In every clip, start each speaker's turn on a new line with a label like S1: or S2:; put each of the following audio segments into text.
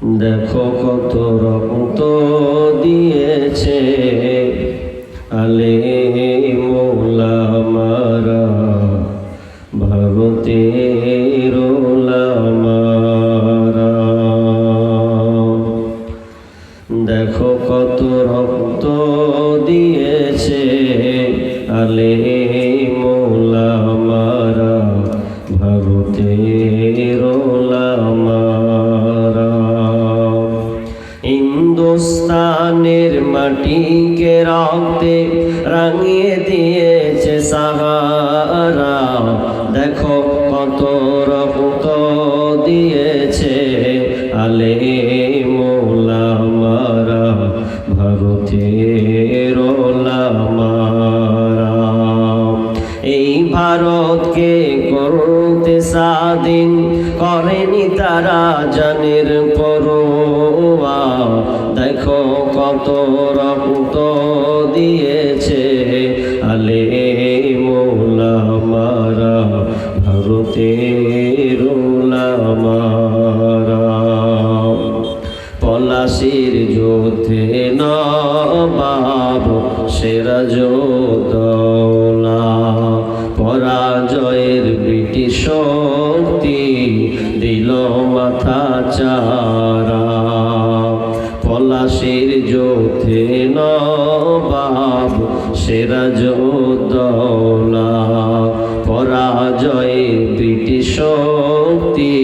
S1: দেখো কত রক্ত দিয়েছে আলে মোলা মারা ভারতের মাটিকে রক্তে রাঙিয়ে দিয়েছে সাহারা যুদ্ধে নবাব সেরাজোদৌলা পরাজয়ের ব্রিটিশ শক্তি দিল মাথা চারা পলাশির যুদ্ধে নবাব সেরাজোদৌলা পরাজয়ের ব্রিটিশ শক্তি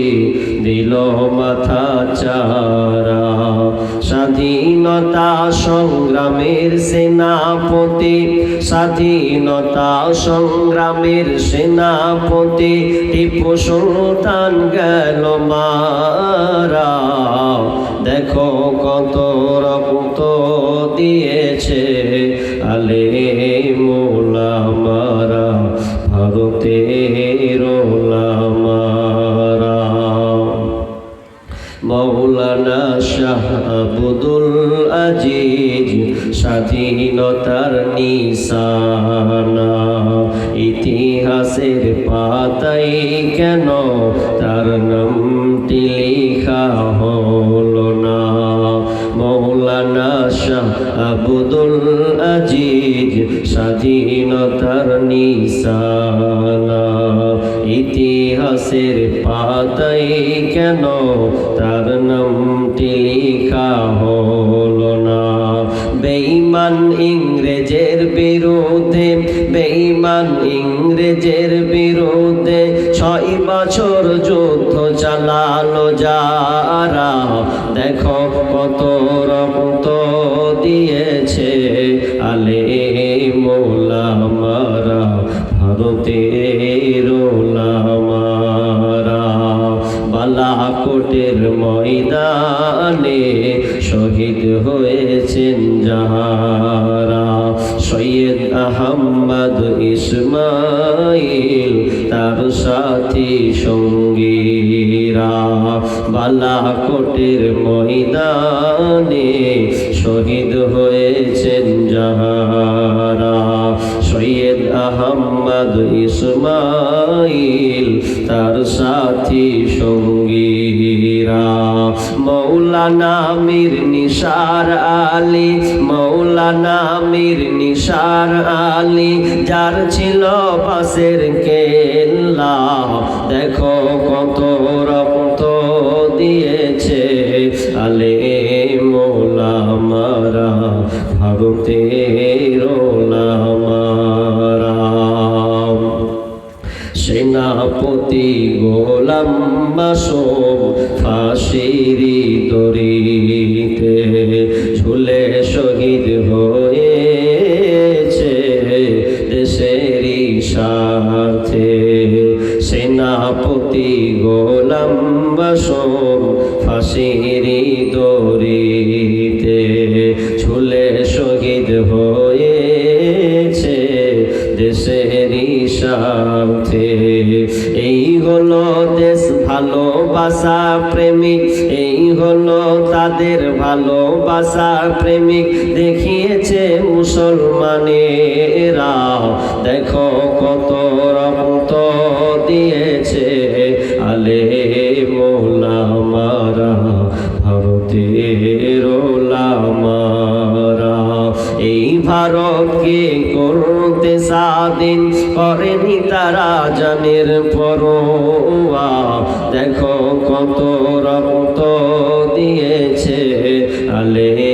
S1: দিল মাথা চারা স্বাধীনতা সংগ্রামের সেনাপতি, স্বাধীনতা সংগ্রামের সেনাপতি, টিপু সুলতান গেল মারা দেখো কত রক্ত দিয়েছে আলে মোলা মারা ভারতের মৌলানা শাহ আব্দুল আজিজ, স্বাধীনতার নিশানা। ইতিহাসের পাতাই কেন তার নামটি লেখা হলো না? মৌলানা শাহ আব্দুল আজিজ, স্বাধীনতার নিশানা। ইতিহাসের পাতাই কেন তার নামটি লেখা হল না। বেঈমান ইংরেজের বিরুদ্ধে, বেঈমান ইংরেজের বিরুদ্ধে ছয় বছর যুদ্ধ চালালো যারা। দেখো কত সৈয়দ আহম্মদ ইসমাইল, তার সাথী সঙ্গীরা। মৌলানা মীর নিসার আলী, মৌলানা মীর নিসার আলী, যার ছিল পাশের কেল্লা। সেনাপতি গোলাম মাসুম ফাঁসিরি দরিতে দেখিয়েছে মুসলমানেরা দেখো কত রক্ত দিয়েছে। আলে মোলা মারা ভারত ভারতের ওলামারা এই ভারতকে করতে স্বাধীন করেনি তারা জানের পরোয়া? দেখো কত রক্ত দিয়েছে। আলে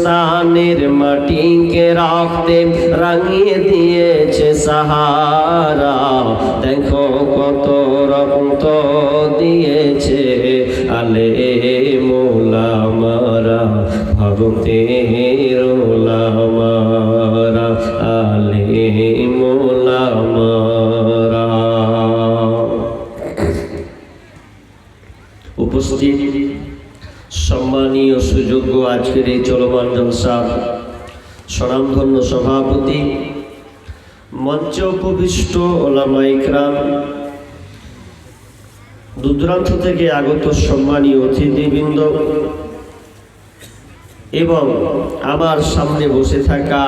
S1: হিন্দুস্তানের মাটিকে রাখতে রাঙিয়ে দিয়েছে সাহারা। দেখো কত রক্ত দিয়েছে আলে মোলামারা। ভারতের আজকের এই চলমান জলসার স্বনামধন্য সভাপতি, মঞ্চে উপবিষ্ট ওলামাইকরাম দূরান্ত থেকে আগত সম্মানীয় অতিথিবৃন্দ এবং আমার সামনে বসে থাকা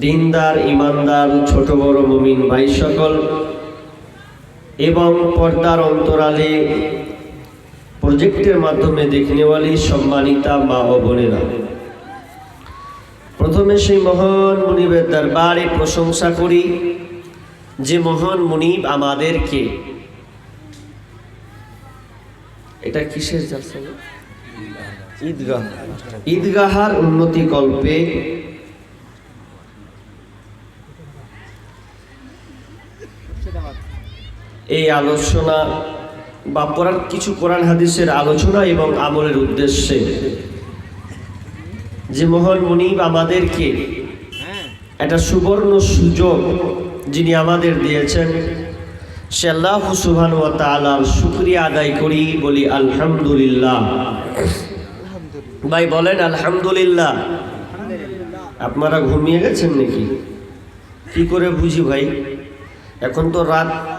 S1: দিনদার, ইমানদার, ছোট বড় মুমিন ভাই সকল এবং পর্দার অন্তরালে প্রজেক্টের মাধ্যমে দেখনেওয়ালি সম্মানিতা মা ও বোনেরা। প্রথমে সেই মহান মুনিবের দরবারে প্রশংসা করি যে মহান মুনিব আমাদেরকে এটা কিসের জালসা ঈদগাহ। ঈদগাহার উন্নতি কল্পে এই আলোচনা বা কোরআন কিছু কোরআন হাদিসের আলোচনা এবং আমলের উদ্দেশ্যে। যে মহান মুনিব আমাদেরকে একটা সুবর্ণ সুযোগ যিনি আমাদের দিয়েছেন সে আল্লাহ সুবহান ওয়া তাআলার শুকরিয়া আদায় করি বলি আলহামদুলিল্লাহ। ভাই বলেন আলহামদুলিল্লাহ। আপনারা ঘুমিয়ে গেছেন নাকি? কি করে বুঝি ভাই? এখন তো রাত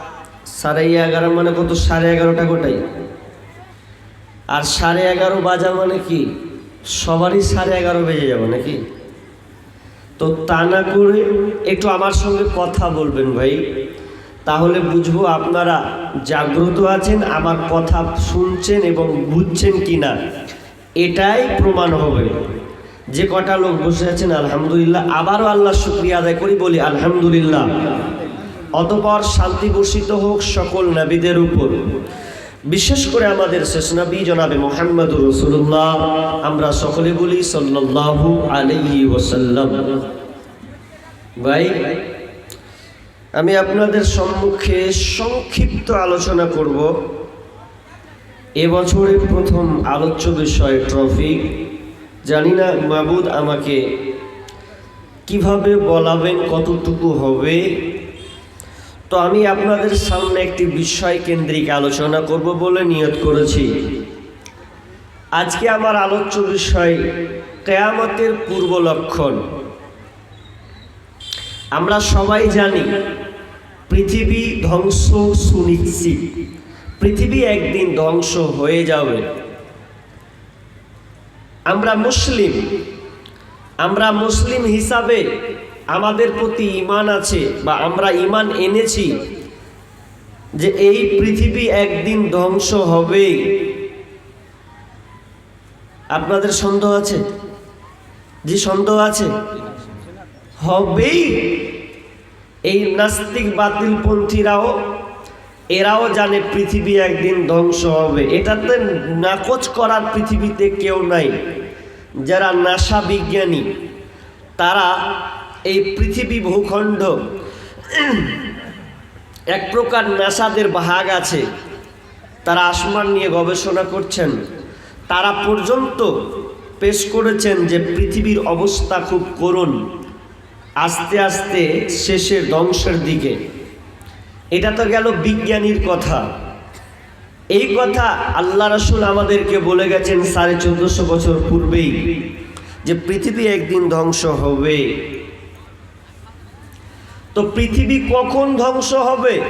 S1: সাড়ে এগারো মানে কত? সাড়ে এগারোটা গোটাই। আর সাড়ে এগারো বাজা মানে কি? সবারই সাড়ে এগারো বেজে যাবে নাকি? তো তা না করে একটু আমার সঙ্গে কথা বলবেন ভাই। তাহলে বুঝব আপনারা জাগ্রত আছেন, আমার কথা শুনছেন এবং বুঝছেন কি না এটাই প্রমাণ হবে। যে কটা লোক বসে আছেন, আলহামদুলিল্লাহ। আবারও আল্লাহ শুক্রিয়া আদায় করি, বলি আলহামদুলিল্লাহ। অতপর শান্তি বর্ষিত হোক সকল নবীদের উপর। বিশেষ করে আমাদের শেষ নবী জনাবে মোহাম্মদ রসুল্লাহ আমরা সকলে বলি সাল্লাল্লাহু আলাইহি ওসাল্লাম ভাই, আমি আপনাদের সম্মুখে সংক্ষিপ্ত আলোচনা করব। এবছরের প্রথম আলোচ্য বিষয় ট্রফি জানি না, মাবুদ আমাকে কীভাবে বলাবেন, কতটুকু হবে তো আমি আপনাদের সামনে একটি বিষয় কেন্দ্রিক আলোচনা করব বলে নিয়ত করেছি। আজকে আমার আলোচ্য বিষয় কেয়ামতের পূর্ব লক্ষণ। আমরা সবাই জানি, পৃথিবী ধ্বংস সুনিশ্চিত। পৃথিবী একদিন ধ্বংস হয়ে যাবে। আমরা মুসলিম। আমরা মুসলিম হিসাবে আমাদের প্রতি ইমান আছে বা আমরা ইমান এনেছি যে এই পৃথিবী একদিন ধ্বংস হবে আপনাদের সন্দেহ আছে? যে সন্দেহ আছে? হবেই। এই নাস্তিক বাতিলপন্থীরাও, এরাও জানে পৃথিবী একদিন ধ্বংস হবে। এটাতে নাকচ করার পৃথিবীতে কেউ নাই। যারা নাসা বিজ্ঞানী তারা এই পৃথিবী ভূখণ্ড। এক প্রকার নাসাদের ভাগ আছে। তারা আসমান নিয়ে গবেষণা করছেন। তারা পর্যন্ত পেশ করেছেন যে পৃথিবীর অবস্থা খুব করুণ, আস্তে আস্তে শেষের ধ্বংসের দিকে। এটা তো গেল বিজ্ঞানীর কথা। এই কথা আল্লাহ রসুল আমাদেরকে বলে গেছেন সাড়ে চোদ্দশো বছর পূর্বেই যে পৃথিবী একদিন ধ্বংস হবে। তো পৃথিবী কখন ধ্বংস হবে?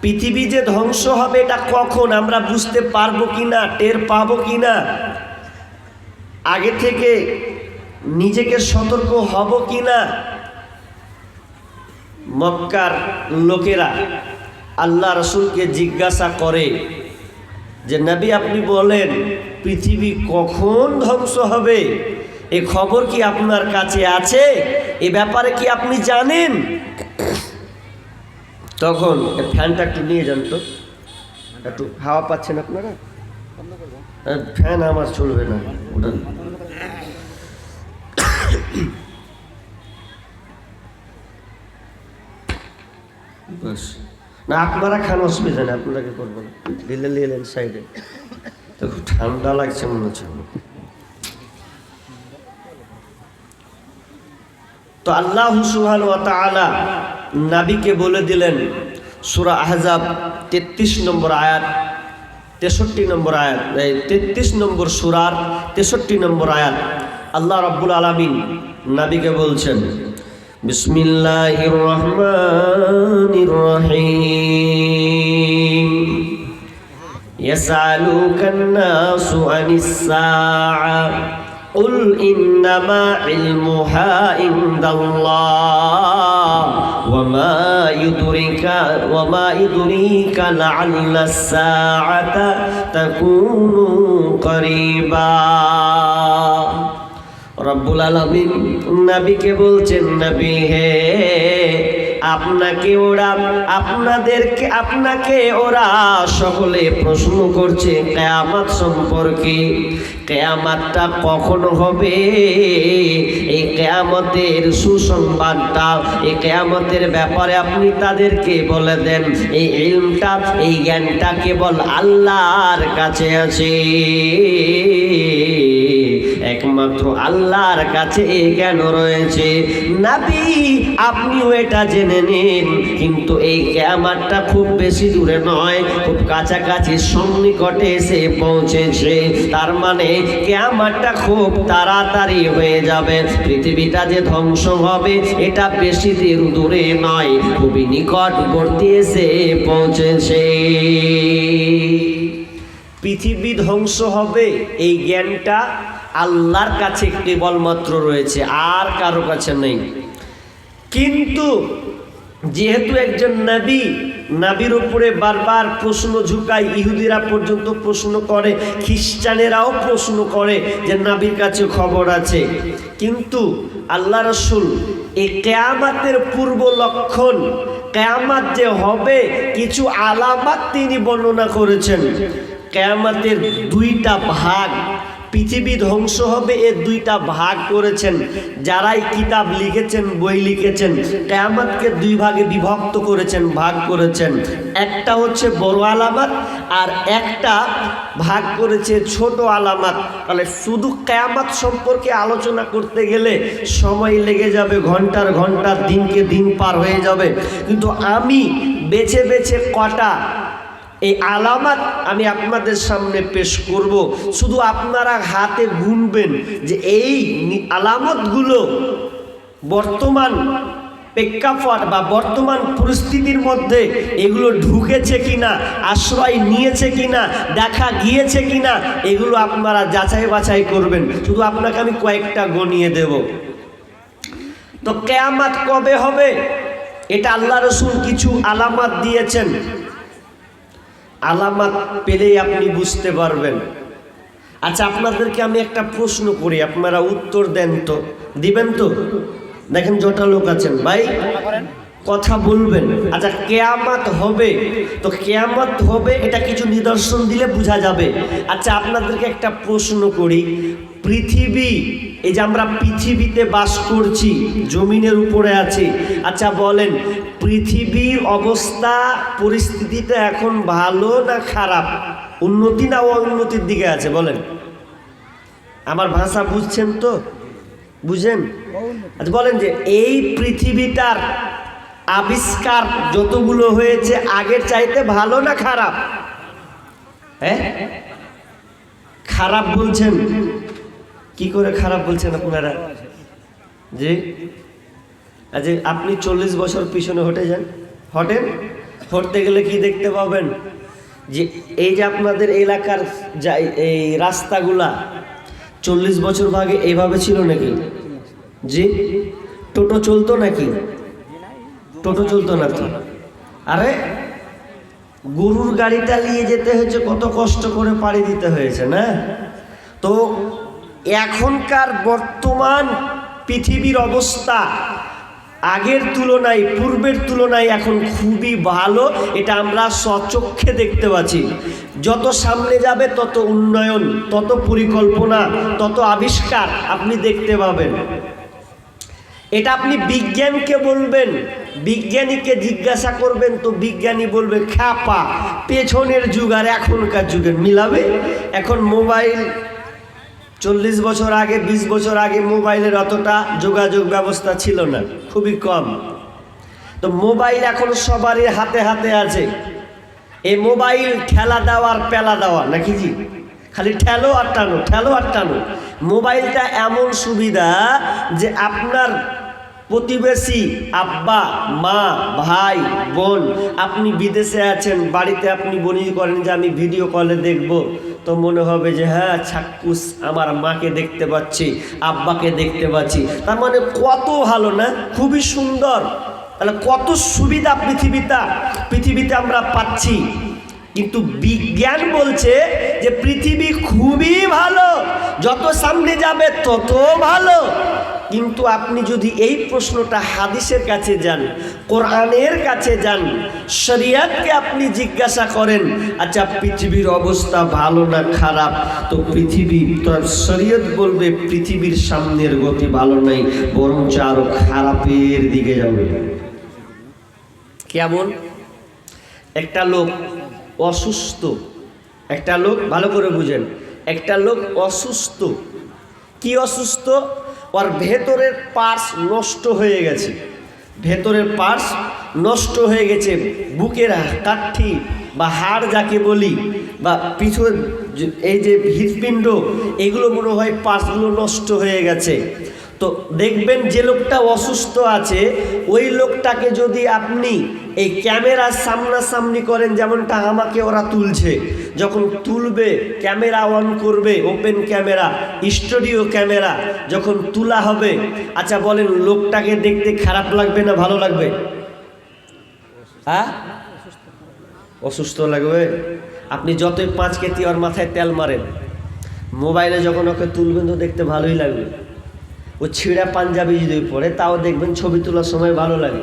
S1: পৃথিবী যে ধ্বংস হবে এটা কখন? আমরা বুঝতে পারব কি না? টের পাবো কি না? আগে থেকে নিজেকে সতর্ক হব কি না? মক্কার লোকেরা আল্লাহ রসুলকে জিজ্ঞাসা করে যে, নবী, আপনি বলেন, পৃথিবী কখন ধ্বংস হবে? এ খবর কি আপনার কাছে আছে? এ ব্যাপারে কি আপনি জানেন? তখন ফ্যানটা একটু নিয়ে যান তো। একটু হাওয়া পাচ্ছেন আপনারা? ফ্যান আমার চলবে না। ওটা বাস। না আপনারা খান অসুবিধা নেই আপনাকে করব না। নিলেন সাইডে। তো ঠান্ডা লাগছে মনে হচ্ছে। তো আল্লাহ সুহান ওয়াতালা নাবিকে বলে দিলেন, সুরা আহজাব তেত্রিশ নম্বর আয়াত, তেষট্টি নম্বর আয়াত তেত্রিশ নম্বর সুরার তেষট্টি নম্বর আয়াত। আল্লাহ রব্বুল আলমিন নাবিকে বলছেন বিসমিল্লাহ রহমানির রহিম। ইয়াসআলুকান নাসু قل إنما علمها عند الله وما يدرك وما يدريك لعل الساعة تكون قريبا রব্বুল আলমিন নবীকে বলছেন নবী হে আপনাকে ওরা, আপনাদেরকে, আপনাকে ওরা সকলে প্রশ্ন করছে, কেয়ামাত সম্পর্কে। কেয়ামাতটা কখন হবে? এই কেয়ামতের সুসংবাদটা, এই কেয়ামতের ব্যাপারে আপনি তাদেরকে বলে দেন, এই ইলমটা, এই জ্ঞানটা কেবল আল্লাহর কাছে আছে। একমাত্র আল্লাহর কাছে এই জ্ঞান রয়েছে। নাবি, আপনিও এটা জেনে নিন, কিন্তু এই ক্যামারটা খুব বেশি দূরে নয়, খুব কাছাকাছি সন্নিকটে এসে পৌঁছেছে। তার মানে ক্যামারটা খুব তাড়াতাড়ি হয়ে যাবে। পৃথিবীটা যে ধ্বংস হবে, এটা বেশি দূর দূরে নয়, খুবই নিকট নিকটবর্তী এসে পৌঁছেছে। পৃথিবী ধ্বংস হবে, এই জ্ঞানটা আল্লাহর কাছে কেবলমাত্র রয়েছে, আর কারও কাছে নেই। কিন্তু যেহেতু একজন নবী, নাবির উপরে বারবার প্রশ্ন ঝুঁকায় ইহুদিরা পর্যন্ত প্রশ্ন করে, খ্রিস্টানেরাও প্রশ্ন করে যে নাবির কাছে খবর আছে। কিন্তু আল্লাহ রসুল এই কেয়ামাতের পূর্ব লক্ষণ, কেয়ামাত যে হবে কিছু আলামাত তিনি বর্ণনা করেছেন। কেয়ামাতের দুইটা ভাগ পৃথিবী ধ্বংস হবে এর দুইটা ভাগ করেছেন। যারাই কিতাব লিখেছেন, বই লিখেছেন, কেয়ামতকে দুই ভাগে বিভক্ত করেছেন, ভাগ করেছেন। একটা হচ্ছে বড় আলামত আর একটা ভাগ করেছে ছোট আলামত। তাহলে শুধু কেয়ামত সম্পর্কে আলোচনা করতে গেলে সময় লেগে যাবে, ঘণ্টার ঘণ্টা দিনকে দিন পার হয়ে যাবে। কিন্তু আমি বেছে বেছে কটা এই আলামাত আমি আপনাদের সামনে পেশ করব। শুধু আপনারা হাতে গুনবেন যে এই আলামতগুলো বর্তমান প্রেক্ষাপট বা বর্তমান পরিস্থিতির মধ্যে এগুলো ঢুকেছে কিনা, আশ্রয় নিয়েছে কিনা, দেখা গিয়েছে কিনা, এগুলো আপনারা যাচাই বাছাই করবেন। শুধু আপনাকে আমি কয়েকটা গনিয়ে দেব। তো কেয়ামাত কবে হবে? এটা আল্লাহ রসুল কিছু আলামাত দিয়েছেন। আলামাত পেলেই আপনি বুঝতে পারবেন। আচ্ছা আপনাদেরকে আমি একটা প্রশ্ন করি, আপনারা উত্তর দেন তো। দিবেন তো? দেখেন যটা লোক আছেন। ভাই, কথা বলবেন। আচ্ছা কেয়ামাত হবে। তো কেয়ামাত হবে, এটা কিছু নিদর্শন দিলে বোঝা যাবে। আচ্ছা আপনাদেরকে একটা প্রশ্ন করি। পৃথিবী এই যে আমরা পৃথিবীতে বাস করছি, জমিনের উপরে আছি আচ্ছা বলেন, পৃথিবীর অবস্থা, পরিস্থিতিটা এখন ভালো না খারাপ? উন্নতি না উন্নতির দিকে আছে, বলেন। আমার ভাষা বুঝছেন তো? বুঝেন? আচ্ছা বলেন যে, এই পৃথিবীটার আবিষ্কার যতগুলো হয়েছে, আগের চাইতে ভালো না খারাপ? হ্যাঁ? খারাপ বলছেন? কি করে খারাপ বলছেন আপনারা? জি? আজ আপনি চল্লিশ বছর পিছনে হটে যান। হটেন? হটতে গেলে কি দেখতে পাবেন? যে এই যে আপনাদের এলাকার এই রাস্তাগুলা, চল্লিশ বছর ভাগে এইভাবে ছিল নাকি? জি? টোটো চলতো নাকি? টোটো চলতো না তো আরে, গরুর গাড়িটা নিয়ে যেতে হয়েছে কত কষ্ট করে পাড়ি দিতে হয়েছে, না? তো এখনকার বর্তমান পৃথিবীর অবস্থা আগের তুলনায়, পূর্বের তুলনায় এখন খুবই ভালো, এটা আমরা সচক্ষে দেখতে পাচ্ছি। যত সামনে যাবে তত উন্নয়ন, তত পরিকল্পনা, তত আবিষ্কার আপনি দেখতে পাবেন। এটা আপনি বিজ্ঞানকে বলবেন, বিজ্ঞানীকে জিজ্ঞাসা করবেন, তো বিজ্ঞানী বলবে, খ্যাপা, পেছনের যুগ আর এখনকার যুগের, মিলাবে? এখন মোবাইল চল্লিশ বছর আগে ২০ বছর আগে মোবাইলের অতটা যোগাযোগ ব্যবস্থা ছিল না, খুবই কম। তো মোবাইল এখন সবারই হাতে হাতে আছে। এই মোবাইল ঠেলা দেওয়া আর পেলা দেওয়া, নাকি জি খালি ঠেলো আর টানো, ঠেলো আর টানো। মোবাইলটা এমন সুবিধা যে আপনার প্রতিবেশী আব্বা, মা, ভাই, বোন, আপনি বিদেশে আছেন, বাড়িতে আপনি বনি করেন যে আমি ভিডিও কলে দেখব তো মনে হবে যে হ্যাঁ ছাক্কুস, আমার মাকে দেখতে পাচ্ছি, আব্বাকে দেখতে পাচ্ছি। তার মানে কত ভালো না? খুবই সুন্দর। তাহলে কত সুবিধা পৃথিবীটা? পৃথিবীতে আমরা পাচ্ছি। কিন্তু বিজ্ঞান বলছে যে, পৃথিবী খুবই ভালো। যত সামনে যাবে, তত ভালো। কিন্তু আপনি যদি এই প্রশ্নটা হাদিসের কাছে যান, কোরআনের কাছে যান, শরিয়াতকে আপনি জিজ্ঞাসা করেন আচ্ছা পৃথিবীর অবস্থা ভালো না খারাপ? তো পৃথিবী শরীয়ত বলবে পৃথিবীর সামনের গতি ভালো নাই, বরঞ্চ আরও খারাপের দিকে যাবে। কেমন? একটা লোক অসুস্থ, একটা লোক ভালো করে বুঝেন, একটা লোক অসুস্থ, কি অসুস্থ? ওর ভেতরের পার্স নষ্ট হয়ে গেছে। ভেতরের পার্স নষ্ট হয়ে গেছে। বুকের কাঠি বা হাড় যাকে বলি বা পিছন এই যে হৃদপিণ্ড এগুলো মনে হয় পার্সগুলো নষ্ট হয়ে গেছে। তো দেখবেন যে লোকটা অসুস্থ আছে, ওই লোকটাকে যদি আপনি এই ক্যামেরার সামনাসামনি করেন, যেমনটা আমাকে ওরা তুলছে, যখন তুলবে, ক্যামেরা অন করবে ওপেন ক্যামেরা স্টুডিও ক্যামেরা, যখন তোলা হবে আচ্ছা বলেন লোকটাকে দেখতে খারাপ লাগবে না ভালো লাগবে? হ্যাঁ? অসুস্থ লাগবে? আপনি যতই পাঁচ কেজি ওর মাথায় তেল মারেন, মোবাইলে যখন ওকে তুলবেন তো দেখতে ভালোই লাগবে। ও ছিঁড়া পাঞ্জাবি যদি পরে, তাও দেখবেন ছবি তোলার সময় ভালো লাগে।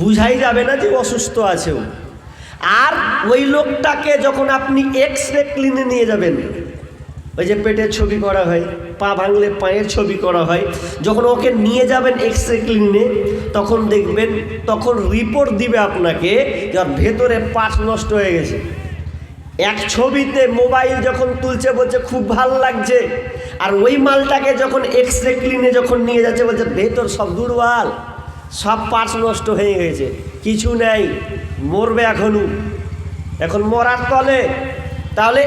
S1: বুঝাই যাবে না যে অসুস্থ আছে ও। আর ওই লোকটাকে যখন আপনি এক্স রে ক্লিনে নিয়ে যাবেন, ওই যে পেটের ছবি করা হয়, পা ভাঙলে পায়ের ছবি করা হয়, যখন ওকে নিয়ে যাবেন এক্স রে ক্লিনে তখন দেখবেন, তখন রিপোর্ট দিবে আপনাকে যে ওর ভেতরে পাট নষ্ট হয়ে গেছে। এক ছবিতে মোবাইল যখন তুলছে বলছে, খুব ভালো লাগছে। আর ওই মালটাকে যখন এক্স রে ক্লিনে যখন নিয়ে যাচ্ছে, বলছে, ভেতর সব দুর্বল, সব পার্টস নষ্ট হয়ে গেছে, কিছু নেই, মরবে এখনও। এখন মরার তলে, তাহলে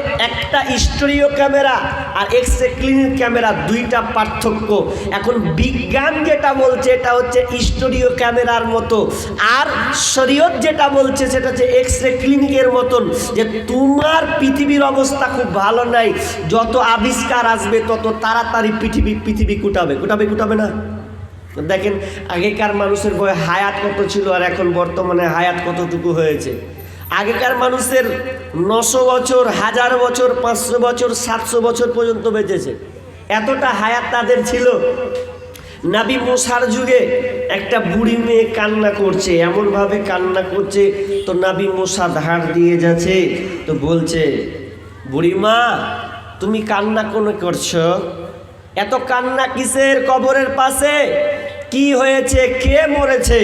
S1: একটা স্টোরিও ক্যামেরা আর এক্স রে ক্লিনিক ক্যামেরা, দুইটা পার্থক্য। এখন বিজ্ঞান যেটা বলছে, এটা হচ্ছে স্টোরিও ক্যামেরার মতো। আর শরীয়ত যেটা বলছে, সেটা হচ্ছে এক্স রে ক্লিনিকের মতন যে তোমার পৃথিবীর অবস্থা খুব ভালো নাই। যত আবিষ্কার আসবে, তত তাড়াতাড়ি পৃথিবী পৃথিবী কুটাবে। কুটাবে কুটাবে না? দেখেন, আগেকার মানুষের বয়ে হায়াত কত ছিল আর এখন বর্তমানে হায়াত কতটুকু হয়েছে? আগেকার মানুষের নশো বছর, হাজার বছর, পাঁচশো বছর, সাতশো বছর পর্যন্ত বেঁচেছে। এতটা হায়াত তাদের ছিল। নাবি মশার যুগে একটা বুড়ি মেয়ে কান্না করছে, এমনভাবে কান্না করছে, তো নাবি মশা ধার দিয়ে যাচ্ছে, তো বলছে বুড়িমা তুমি কান্না কোনো করছ? এত কান্না কিসের কবরের পাশে? কি হয়েছে? কে মরেছে?